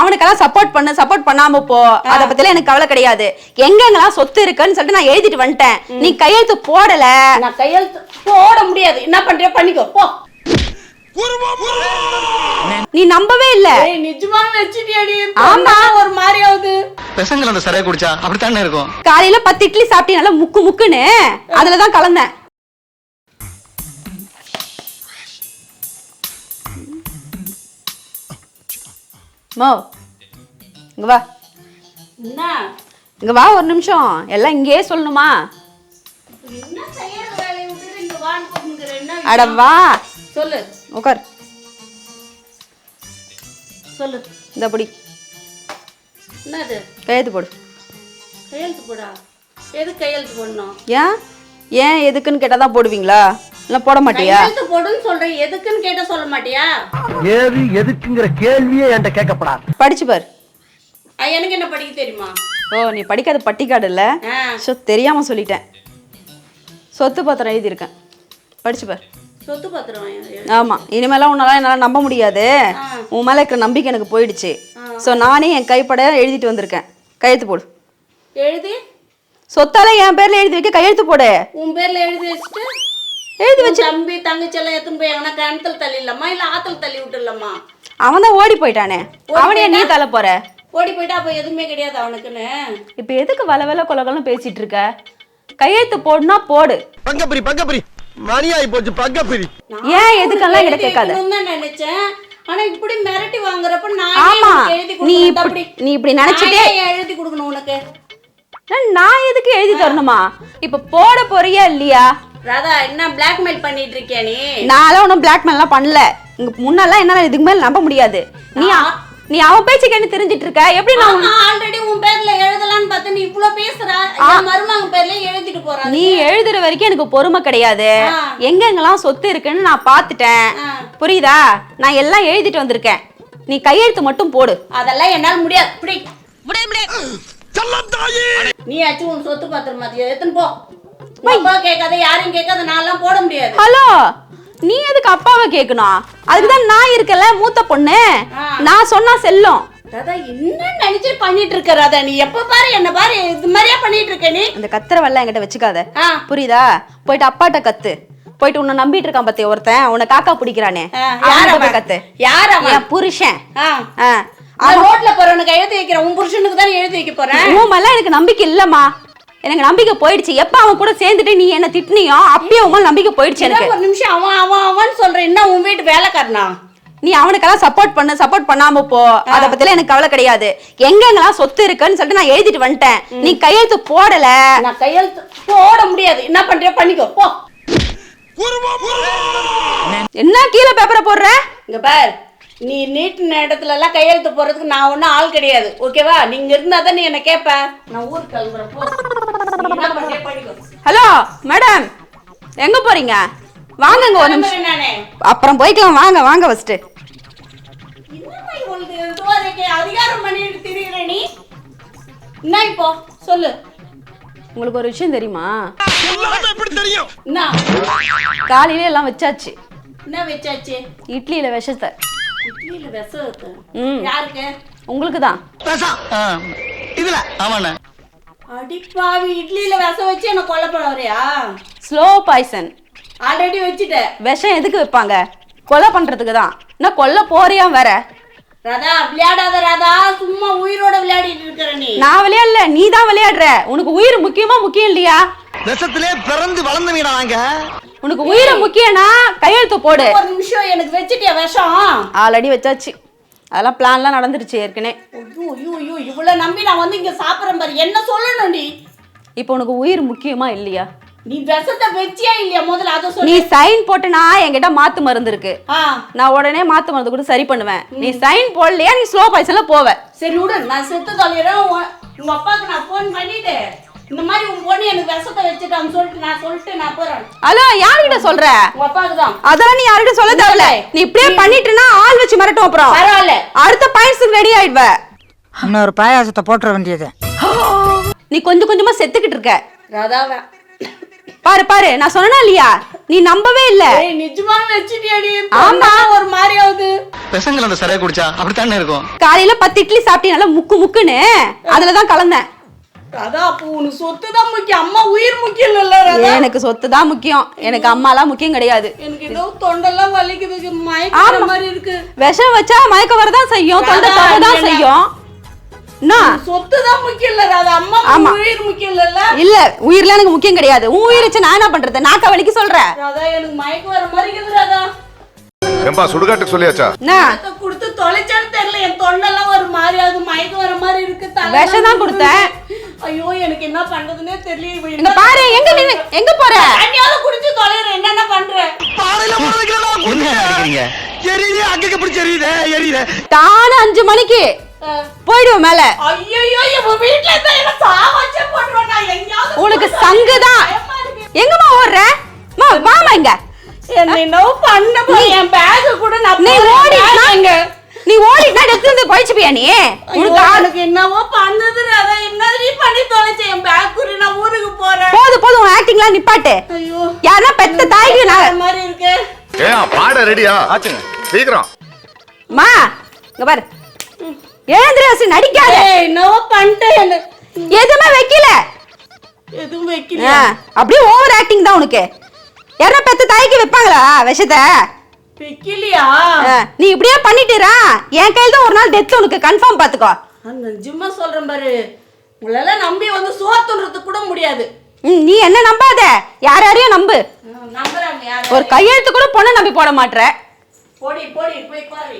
அவனுக்கெல்லாம் சப்போர்ட் பண்ணு சப்போர்ட் பண்ணாம போ. அத பத்திலாம் எனக்கு கவலை கிடையாது. எங்கெங்கெல்லாம் சொத்து இருக்குன்னு சொல்லிட்டு நான் எழுதிட்டு வந்துட்டேன். நீ கையெழுத்து போடல. நான் கையெழுத்து போட முடியாது. என்ன பண்றியோ பண்ணிக்கோ. போ. நீ நம்பவே இல்ல. ஏய் நிஜமா வச்சிட்டியாடி. ஆமா. ஒரு மாதிரி ஆகுது அந்த சரியா குடிச்சா அப்படித்தானே இருக்கும்? காலையில பத்து இட்லி சாப்பிட்டீங்க நல்லா முக்கு முக்குன்னு. அதுலதான் கலந்தேன். மோ. இங்க வா. என்ன? இங்க வா ஒரு நிமிஷம். எல்லாம் இங்கேயே சொல்லணுமா? அட? வா. சொல்லு. உட்கார் சொல்லு. இந்த படி. என்னது? கையெழுத்து போடு. கையெழுத்து போடா. எது கையெழுத்து போடணும்? ஏன்? ஏன் எதுக்குன்னு கேட்டா தான் போடுவீங்களா? இல்ல போட மாட்டியா? கையெழுத்து போடுன்னு சொல்றேன் எதுக்குன்னு கேட்ட சொல்ல மாட்டியா? ஏது எதுக்குங்கிற கேள்வியே என்கிட்ட கேட்கப்படாது. படிச்சு பாரு. எனக்கு என்ன படிக்க தெரியுமா? ஓ நீ படிக்காத பட்டிக்காடு இல்ல? ஸோ தெரியாம சொல்லிட்டேன். சொத்து பத்திரம் எழுதியிருக்கேன். படிச்சு பாரு. சொத்து பத்திரம் ஆமா. இனிமேலாம் உன்னால என்னால நம்ப முடியாது. உன் மேல இருக்கிற நம்பிக்கை எனக்கு போயிடுச்சு. ஸோ நானே என் கைப்பட எழுதிட்டு வந்திருக்கேன். கையெழுத்து போடு. எழுதி? சொத்தால என் பேர்ல எழுதி வைக்க கையெழுத்து போடு. உன் பேர்ல எழுதி வச்சுட்டு எழுதி உன் தம்பி தங்கச்சி எல்லாம் எடுத்துன்னு போய் எங்கன்னா கிணத்துல தள்ளிடலாமா? இல்ல ஆத்துல தள்ளி விட்டுடலாமா? அவன் தான் ஓடி போயிட்டானே அவனையே நீ தள்ள போற? ஓடி போயிட்டா அப்ப எதுவுமே கிடையாது அவனுக்குன்னு. இப்ப எதுக்கு வள கொலகலம் பேசிட்டு இருக்க? கையெழுத்து போடுனா போடு. பங்கப்பிரி பங்கப்பிரி. மணி ஆகி போச்சு பங்கப்பிரி. ஏன் எதுக்கெல்லாம் என்கிட்ட கேட்காத? நினைச்சேன். ஆனா இப்படி மிரட்டி வாங்குறப்ப நான் ஆமா. எழுதி நீ இப்படி. நீ இப்படி நினைச்சிட்டே எழுதி கொடுக்கணும் உனக்கு? நான் நான் எதுக்கு எழுதி தரணுமா? இப்ப போட போறியா இல்லையா? ராதா என்ன பிளாக்மெயில் பண்ணிட்டு இருக்கியா நீ? நான்லாம் ஒன்றும் பிளாக்மெயிலாம் பண்ணல. இங்க முன்னெல்லாம் என்னால இதுக்கு மேல நம்ப முடியாது. நீ நீ அவன் பேச்சுக்கு என்ன தெரிஞ்சிட்டு இருக்க? எப்படி நான் ஆல்ரெடி உன் பேர்ல எழுதலாம்னு பார்த்து நீ இவ்ளோ பேசுற. என் மருமகன் பேர்ல எழுதிட்டு போறான் நீ எழுதுற வரைக்கும் எனக்கு பொறுமை கிடையாது. ஆ. எங்கெங்கெல்லாம் சொத்து இருக்குன்னு நான் பார்த்துட்டேன். ஆ. புரியுதா? நான் எல்லாம் எழுதிட்டு வந்திருக்கேன். நீ கையெழுத்து மட்டும் போடு. அதெல்லாம் என்னால முடியாது. இப்படி நீ ஆச்சு உன் சொத்து பத்திரம்? மாதிரி எடுத்துன்னு போ. அப்பா கேட்காத யாரையும் கேட்காத போட முடியாது. ஹலோ நீ எதுக்கு அப்பாவை கேட்கணும்? அதுக்கு தான் நான் இருக்கல மூத்த பொண்ணு. நான் சொன்னா செல்லும். ராதா என்ன நினைச்சு பண்ணிட்டு இருக்க ராதா நீ எப்ப பாரு என்ன பாரு இது மாதிரியா பண்ணிட்டு இருக்க நீ? அந்த கத்திரவெல்லாம் என்கிட்ட வச்சுக்காத. புரியுதா? போயிட்டு அப்பாட்ட கத்து. போயிட்டு உன்னை நம்பிட்டு இருக்கான் பத்தி ஒருத்தன்? உன்னை காக்கா பிடிக்கிறானே. யார்? கத்து. யார்? என் புருஷன். ரோட்ல போறவனுக்கு எழுதி வைக்கிறேன் உன் புருஷனுக்கு தான் எழுதி வைக்க போறேன்? உன் மேல எனக்கு நம்பிக்கை இல்லம்மா. எனக்கு நம்பிக்கை போயிடுச்சு. எப்ப அவன் கூட சேர்ந்துட்டு நீ என்ன திட்டினியோ அப்பயே மேல நம்பிக்கை போயிடுச்சு எனக்கு. ஒரு நிமிஷம். அவன் அவன் அவன் சொல்றேன் என்ன உன் வீட்டு வேலைக்காரனா? நீ அவனுக்கெல்லாம் சப்போர்ட் பண்ணு சப்போர்ட் பண்ணாம போ. அத பத்திலாம் எனக்கு கவலை கிடையாது. எங்கெங்கெல்லாம் சொத்து இருக்குன்னு சொல்லிட்டு நான் எழுதிட்டு வந்துட்டேன். நீ கையெழுத்து போடல. நான் கையெழுத்து போட முடியாது. என்ன பண்றியோ பண்ணிக்கோ. போ. என்ன கீழே பேப்பரை போடுற? இங்க பார். நீ நீட்டின இடத்துல எல்லாம் கையெழுத்து போறதுக்கு நான் ஒன்றும் ஆள் கிடையாது. ஓகேவா நீங்க இருந்தா தான் நீ என்ன கேட்ப நான் ஊருக்கு கிளம்புறேன். Hello madam. எங்க போறீங்க? வாங்கங்க ஒரு நிமிஷம். அப்புறம் போய்க்கலாம். வாங்க வாங்க ஃபர்ஸ்ட் என்ன இப்போ சொல்லு. உங்களுக்கு ஒரு விஷயம் தெரியுமா? எப்படி தெரியும்? என்ன காலையில எல்லாம் வச்சாச்சு. என்ன வச்சாச்சு? இட்லியில விஷத்தை. இட்லியில. யாருக்கு? உங்களுக்கு தான் இதுல. ஆமாண்ணே. அடிப்பாவி இட்லியில விஷம் வச்சு என்ன கொல்ல போட வரையா ஸ்லோ பாய்சன் ஆல்ரெடி வச்சுட்டேன் விஷம் எதுக்கு வைப்பாங்க? கொலை பண்றதுக்கு தான் என்ன கொல்ல போறியா வேற? ராதா விளையாடாத ராதா. சும்மா உயிரோட விளையாடிட்டு இருக்கிற நீ. நான் விளையாடல நீ தான் விளையாடுற. உனக்கு உயிர் முக்கியமா முக்கியம் இல்லையா? விஷத்திலே பிறந்து வளர்ந்தவீடா நாங்க. உனக்கு உயிர் முக்கியம்னா கையெழுத்து போடு. ஒரு நிமிஷம் எனக்கு வச்சுட்டியா விஷம்? ஆல்ரெடி வச்சாச்சு. அதெல்லாம் பிளான்லாம் நடந்துருச்சு ஏற்கனவே. ஐயோ ஐயோ ஐயோ இவ்வளவு நம்பி நான் வந்து இங்க சாப்பிடுறேன் பாரு. என்ன சொல்லணும் நீ? இப்போ உனக்கு உயிர் முக்கியமா இல்லையா? நீ விஷத்தை வச்சியா இல்லையா? முதல்ல அதை நீ சொல்லு சைன் போட்டுனா என்கிட்ட மாத்து மருந்து இருக்கு. ஆ. நான் உடனே மாத்து மருந்து கூட சரி பண்ணுவேன். நீ சைன் போடலையா? நீ ஸ்லோ பாய்சன்ல போவ. சரி விடு. நான் செத்து தொலைகிறேன் உங்க அப்பாவுக்கு நான் ஃபோன் பண்ணிட்டு இந்த மாதிரி உன் பொண்ணு எனக்கு விஷத்தை வச்சுட்டான்னு சொல்லிட்டு நான் சொல்லிட்டு நான் போறேன். ஹலோ யார்கிட்ட சொல்ற? உங்க அப்பாவுக்கு தான். அதெல்லாம் நீ யார்கிட்ட சொல்ல தேவையில்ல. நீ இப்படியே பண்ணிட்டுனா ஆள் வச்சு மிரட்டும் அப்புறம். பரவாயில்ல. அடுத்த பாயிண்ட்ஸ் ரெடி ஆயிடுவ. இன்னொரு பாயாசத்தை போட்டுற வேண்டியது. நீ கொஞ்சம் கொஞ்சமா செத்துக்கிட்டு இருக்க. பாரு பாரு நான் சொன்னா இல்லையா? நீ நம்பவே இல்ல. ஏய் நிஜமா வச்சுட்டியாடி ஆமா. ஒரு மாதிரி ஆகுது. பசங்கள் அந்த சரியா குடிச்சா அப்படித்தானே இருக்கும்? காலையில பத்து இட்லி சாப்பிட்டீங்க நல்லா முக்கு முக்குன்னு. அதுலதான் கலந்தேன். அதான் அப்போ உனக்கு சொத்து தான் முக்கியம். அம்மா உயிர் முக்கியம் இல்ல ராதா. எனக்கு சொத்து தான் முக்கியம். எனக்கு அம்மாலாம் முக்கியம் கிடையாது. எனக்கு ஏதோ தொண்டெல்லாம் வலிக்குது மயக்கிற. மாதிரி இருக்கு. விஷம் வச்சா மயக்க வரதான் செய்யும் தொண்டை தான்? செய்யும். சொத்து தான் முக்கியம் இல்ல ராதா. அம்மா ஆமா. உயிர் முக்கியம் இல்லல்ல. இல்ல உயிர்ல எனக்கு முக்கியம் கிடையாது. உன் உயிர் வச்சு நான் என்ன பண்றது? நாக்க வலிக்கு சொல்றேன் ராதா எனக்கு மயக்கம் வர மாதிரி இருக்குது ராதா. ஏம்பா சுடுகாட்டுக்கு சொல்லியாச்சா? என்ன? அத்தை கொடுத்து தொலைச்சான்னு தெரியல. என் தொண்டெல்லாம் ஒரு மாதிரி ஆகுது மயக்கம் வர மாதிரி இருக்கு தலை விஷம் தான் கொடுத்தேன். ஐயோ எனக்கு என்ன பண்றதுன்னே தெரியல என்ன பாரு எங்க நின்னு எங்க போற? தண்ணியாவது குடிச்சு தொலைறேன் என்னென்ன பண்றேன் என்ன அடிக்கிறீங்க எரியுது அங்கங்க பிடிச்சி எரியுதே எரியுதே. தானே அஞ்சு மணிக்கு போயிடுவோம் மேல. ஐயோ இவ வீட்ல இருந்தா என்ன சாவச்சே நான். எங்கயாவது உனக்கு சங்கு தான். எங்கம்மா ஓடுற? மா வாமா இங்க. என்னை பண்ண போய் என் பேக் கூட நான் நீ. ஓடி எங்க? நீ ஓடினா எடுத்து வந்து போயிச்சு பியா நீ உனக்கு ஆளு எனக்கு என்னவோ பண்ணுது அதான் என்னடி பண்ணி தொலைச்ச என் பேக் குறி நான் ஊருக்கு போறேன். போதும் போதும் உன் ஆக்டிங்லாம் நிப்பாட்டு. ஐயோ. யாரா பெத்த தாய்க்கு நான் மாதிரி இருக்கு? ஏன் பாட ரெடியா ஆச்சுங்க. சீக்கிரம். மா இங்க பாரு. எழுந்திர வச்சு நடிக்காத. ஏய், என்னவோ பண்ணிட்டேன் என்ன? எதுவுமே வைக்கல. எதுவும் ஆ, வைக்கல அப்படியே ஓவர் ஆக்டிங் தான் உனக்கு. யாரா பெத்த தாய்க்கு வைப்பாங்களா விஷத்தை? வைக்கலையா ஆ, நீ இப்படியே பண்ணிட்டுறா என் கையில தான் ஒரு நாள் டெத் உனக்கு கன்ஃபார்ம் பாத்துக்கோ. அந்த ஜிம்மா சொல்றேன் பாரு. உங்களெல்லாம் நம்பி வந்து சோத்துன்றதுக்கு கூட முடியாது. நீ என்ன நம்பாத? யார் யாரையும் நம்பு. ஒரு கையெழுத்து கூட பொண்ணை நம்பி போட மாட்ற. போடி போடி போய் பாரு